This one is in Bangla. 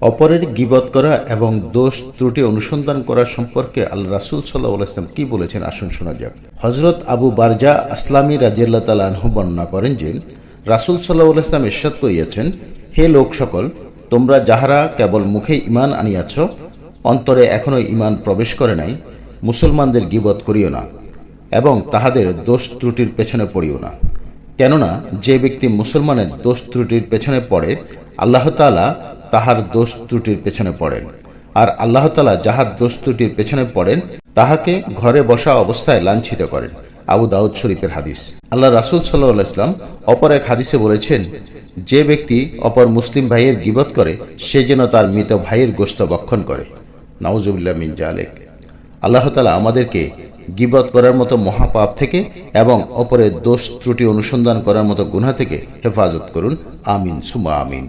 অপরের গিবত করা এবং দোষ ত্রুটি অনুসন্ধান করা সম্পর্কে আল্লাহ রাসুল সাল্লাহ কি বলেছেন? আসুন শোনা যাক। হজরত আবু বারজা আসলামী রাজিয়াল্লাহ তালা আনহু বর্ণনা করেন যে, রাসুল সাল্লাহ ইসলাম ইরশাদ করিয়াছেন, হে লোক সকল, তোমরা যাহারা কেবল মুখে ইমান আনিয়াছ, অন্তরে এখনও ইমান প্রবেশ করে নাই, মুসলমানদের গিবত করিও না এবং তাহাদের দোষ ত্রুটির পেছনে পড়িও না। কেননা, যে ব্যক্তি মুসলমানের দোষ ত্রুটির পেছনে পড়ে, আল্লাহ তাআলা তাহার দোষ ত্রুটির পেছনে পড়েন। আর আল্লাহ তাআলা যাহার দোষ ত্রুটির পেছনে পড়েন, তাহাকে ঘরে বসা অবস্থায় লাঞ্ছিত করেন। আবু দাউদ শরীফের হাদিস। আল্লাহ রাসুল সাল্লাহ ইসলাম অপর এক হাদিসে বলেছেন, যে ব্যক্তি অপর মুসলিম ভাইয়ের গিবত করে, সে যেন তার মৃত ভাইয়ের গোস্ত বক্ষণ করে। নাউজুবিল্লাহ মিন জালেক। আল্লাহ তালা আমাদেরকে গিবত করার মতো মহাপাপ থেকে এবং অপরের দোষ ত্রুটি অনুসন্ধান করার মতো গুণা থেকে হেফাজত করুন। আমিন সুমা আমিন।